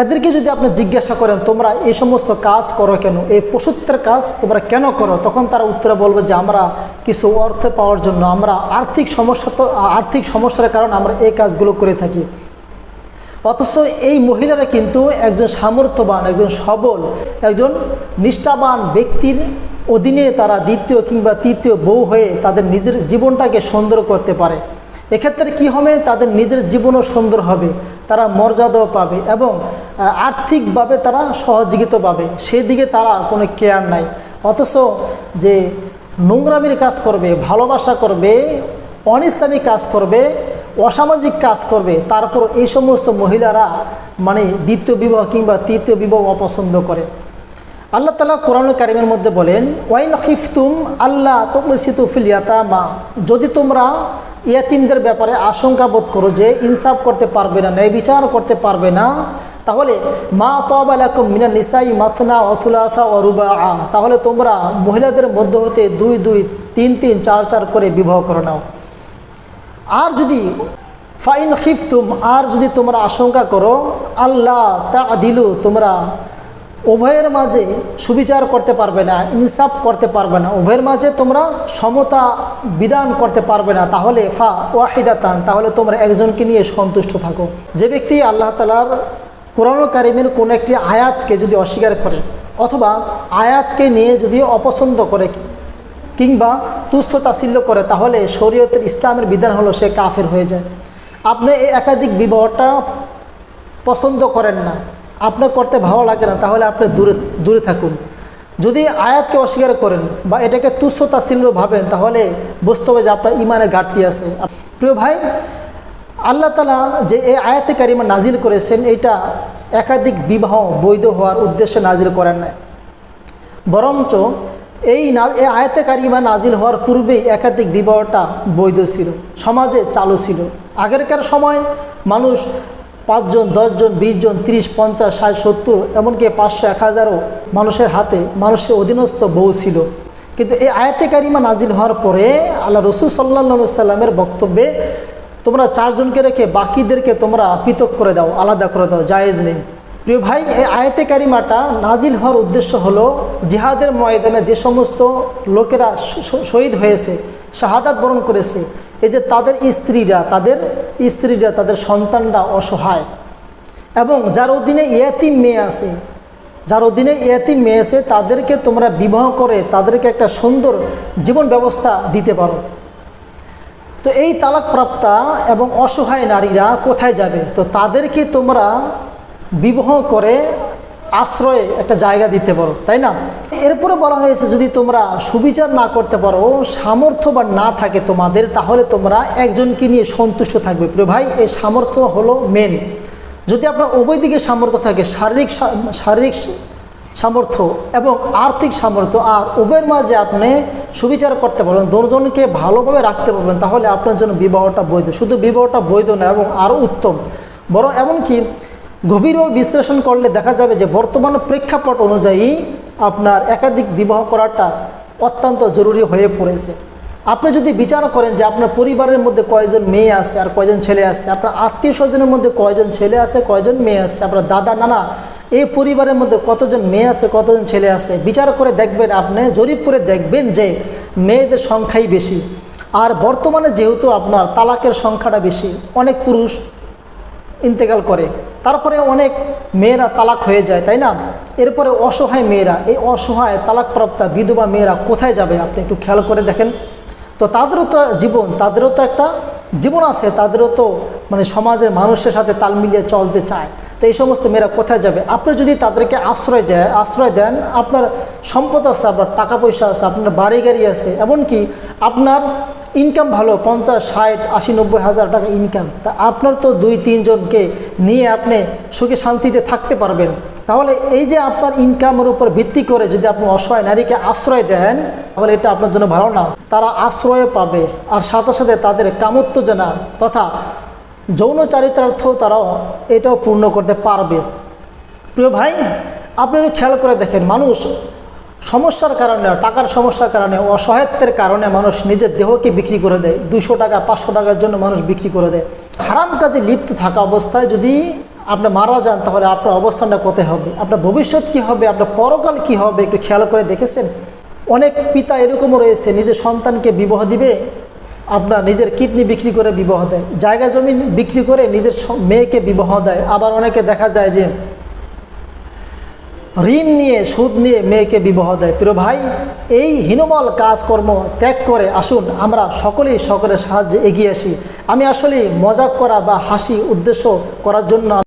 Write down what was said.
এদেরকে যদি আপনি জিজ্ঞাসা করেন, তোমরা এই সমস্ত কাজ করো কেন? এই পশুত্বের কাজ তোমরা কেন করো? তখন তারা উত্তরে বলবে যে, আমরা কিছু অর্থ পাওয়ার জন্য, আমরা আর্থিক সমস্যা তো, আর্থিক সমস্যার কারণে আমরা এই কাজগুলো করে থাকি। অথচ এই মহিলারা কিন্তু একজন সামর্থ্যবান, একজন সবল, একজন নিষ্ঠাবান ব্যক্তির অধীনে তারা দ্বিতীয় কিংবা তৃতীয় বউ হয়ে তাদের নিজের জীবনটাকে সুন্দর করতে পারে। এক্ষেত্রে কি হবে? তাদের নিজের জীবনও সুন্দর হবে। তারা মর্যাদাও পাবে এবং আর্থিকভাবে তারা সহযোগিতা পাবে। সেদিকে তারা কোনো কেয়ার নাই। অথচ যে নোংরামির কাজ করবে, ভালোবাসা করবে অনিস্লামিক কাজ করবে, অসামাজিক কাজ করবে, তারপর এই সমস্ত মহিলারা মানে দ্বিতীয় বিবাহ কিংবা তৃতীয় বিবাহ অপছন্দ করে। আল্লাহ তালা কোরআন কারিমের মধ্যে বলেন, ওয়াইন খিফতুম আল্লাহ তবসিতুফিল ইয়াতামা। যদি তোমরা ইয়াতিমদের ব্যাপারে আশঙ্কা বোধ করো যে ইনসাফ করতে পারবে না, ন্যায় বিচার করতে পারবে না। তাহলে মা তবালাকুম মিনা নিসাই মাসনা অসুলাসা অরুবা তাহলে তোমরা মহিলাদের মধ্য হতে দুই দুই, তিন তিন, চার চার করে বিবাহ করে নাও। আর যদি ফাইন খিফতুম, আর যদি তোমরা আশঙ্কা করো, আল্লাহ তা আদিলু তোমরা উভয়ের মাঝে সুবিচার করতে পারবে না, ইনসাফ করতে পারবে না। উভয়ের মাঝে তোমরা সমতা বিধান করতে পারবে না। তাহলে ফা ওয়াহিদাতান, তাহলে তোমরা একজনকে নিয়ে সন্তুষ্ট থাকো। যে ব্যক্তি আল্লাহ তালার কোরআন কারিমের কোনো একটি আয়াতকে যদি অস্বীকার করে অথবা আয়াতকে নিয়ে যদি অপছন্দ করে কিংবা তুচ্ছ তাচ্ছিল্য করে, তাহলে শরীয়তের ইসলামের বিধান হলো সে কাফের হয়ে যায়। আপনি এই একাধিক বিবাহটা পছন্দ করেন না। আপনার করতে ভালো লাগে না, তাহলে আপনি দূরে দূরে থাকুন। যদি আয়াতকে অস্বীকার করেন বা এটাকে তুচ্ছ তাচ্ছিল্য ভাবেন, তাহলে বুঝতে হবে যে আপনার ইমানে ঘাটতি আছে। প্রিয় ভাই, আল্লাহ তালা যে এই আয়াতে কারিমা নাজিল করেছেন, এটা একাধিক বিবাহ বৈধ হওয়ার উদ্দেশ্যে নাজিল করেন না বরঞ্চ এই না, এই আয়তে কারিমা নাজিল হওয়ার পূর্বেই একাধিক বিবাহটা বৈধ ছিল, সমাজে চালু ছিল। আগেরকার সময় মানুষ পাঁচজন, দশজন বিশ জন তিরিশ, পঞ্চাশ, ষাট, সত্তর, এমনকি পাঁচশো, এক হাজারও মানুষের হাতে মানুষের অধীনস্থ বউ ছিল। কিন্তু এই আয়াতে কারিমা নাজিল হওয়ার পরে আল্লাহ রসুল সাল্লা সাল্লামের বক্তব্যে, তোমরা চারজনকে রেখে বাকিদেরকে তোমরা পৃথক করে দাও, আলাদা করে দাও, জায়েজ নেই। প্রিয় ভাই, এই আয়তে কারিমাটা নাজিল হওয়ার উদ্দেশ্য হলো, জিহাদের ময়দানে যে সমস্ত লোকেরা শহীদ হয়েছে, শাহাদাত বরণ করেছে এই যে তাদের স্ত্রীরা তাদের স্ত্রীরা, তাদের সন্তানরা অসহায়। এবং যার অধীনে ইয়াতিম মেয়ে আছে, যার অধীনে ইয়াতিম মেয়ে আছে, তাদেরকে তোমরা বিবাহ করে, তাদেরকে একটা সুন্দর জীবন ব্যবস্থা দিতে পারো। তো এই তালাকপ্রাপ্তা এবং অসহায় নারীরা কোথায় যাবে? তো তাদেরকে তোমরা বিবাহ করে আশ্রয়ে একটা জায়গা দিতে পারো, তাই না? এরপরে বলা হয়েছে, যদি তোমরা সুবিচার না করতে পারো, সামর্থ্য বা না থাকে তোমাদের, তাহলে তোমরা একজনকে নিয়ে সন্তুষ্ট থাকবে। প্রিয় ভাই, এই সামর্থ্য হলো মেন যদি আপনার উভয় দিকে সামর্থ্য থাকে, শারীরিক শারীরিক সামর্থ্য এবং আর্থিক সামর্থ্য, আর উভয়ের মাঝে আপনি সুবিচার করতে পারবেন, দুজনকে ভালোভাবে রাখতে পারবেন, তাহলে আপনার জন্য বিবাহটা বৈধ। শুধু বিবাহটা বৈধ না, এবং আরও উত্তম। বরং এমনকি গভীরভাবে বিশ্লেষণ করলে দেখা যাবে যে বর্তমান প্রেক্ষাপট অনুযায়ী আপনার একাধিক বিবাহ করাটা অত্যন্ত জরুরি হয়ে পড়েছে। আপনি যদি বিচার করেন যে আপনার পরিবারের মধ্যে কয়জন মেয়ে আছে আর কয়জন ছেলে আছে, আপনার আত্মীয় স্বজনের মধ্যে কয়জন ছেলে আছে, কয়জন মেয়ে আছে, আপনার দাদা, নানা, এই পরিবারের মধ্যে কতজন মেয়ে আছে, কতজন ছেলে আছে, বিচার করে দেখবেন, আপনি জরিপ করে দেখবেন যে মেয়েদের সংখ্যাই বেশি। আর বর্তমানে যেহেতু আপনার তালাকের সংখ্যাটা বেশি, অনেক পুরুষ ইন্তেকাল করে। তারপরে অনেক মেয়েরা তালাক হয়ে যায়, তাই না? এরপরে অসহায় মেয়েরা, এই অসহায় তালাকপ্রাপ্তা বিধবা মেয়েরা কোথায় যাবে? আপনি একটু খেয়াল করে দেখেন। তো তাদেরও তো জীবন, তাদেরও তো একটা জীবন আছে, তাদেরও তো মানে সমাজের মানুষের সাথে তাল মিলিয়ে চলতে চায়। তো এই সমস্ত মেয়েরা কোথায় যাবে? আপনি যদি তাদেরকে আশ্রয় দেয়, আশ্রয় দেন, আপনার সম্পদ আছে, আপনার টাকা পয়সা আছে, আপনার বাড়ি গাড়ি আছে, এমনকি আপনার ইনকাম ভালো, পঞ্চাশ, ষাট, আশি, নব্বই হাজার টাকা ইনকাম তা আপনার তো দুই, তিনজনকে নিয়ে আপনি সুখে শান্তিতে থাকতে পারবেন। তাহলে এই যে আপনার ইনকামের উপর ভিত্তি করে যদি আপনি অসহায় নারীকে আশ্রয় দেন, তাহলে এটা আপনার জন্য ভালো না। তারা আশ্রয় পাবে, আর সাথে সাথে তাদের কামোত্তেজনা তথা যৌন চারিত্রার্থ তারাও এটাও পূর্ণ করতে পারবে। প্রিয় ভাই, আপনি খেয়াল করে দেখেন, মানুষ সমস্যার কারণে, টাকার সমস্যার কারণে অসহায়ত্বের কারণে মানুষ নিজের দেহকে বিক্রি করে দেয়। দুশো টাকা, পাঁচশো টাকার জন্য মানুষ বিক্রি করে দেয়। হারাম কাজে লিপ্ত থাকা অবস্থায় যদি আপনি মারা যান, তাহলে আপনার অবস্থানটা কোথায় হবে? আপনার ভবিষ্যৎ কি হবে? আপনার পরকাল কি হবে? একটু খেয়াল করে দেখেছেন? অনেক পিতা এরকমও রয়েছে, নিজের সন্তানকে বিবাহ দিবে, আপনার নিজের কিডনি বিক্রি করে বিবাহ দেয়। জায়গা জমি বিক্রি করে নিজের মেয়েকে বিবাহ দেয়। আবার অনেকে দেখা যায় যে ঋণ নিয়ে, সুদ নিয়ে মেয়েকে বিবাহ দেয়। প্রিয় ভাই, এই হীনমল কাজকর্ম ত্যাগ করে আসুন, আমরা সকলেই সকলের সাহায্যে এগিয়ে আসি। আমি আসলে মজাক করা বা হাসি উদ্দেশ্য করার জন্য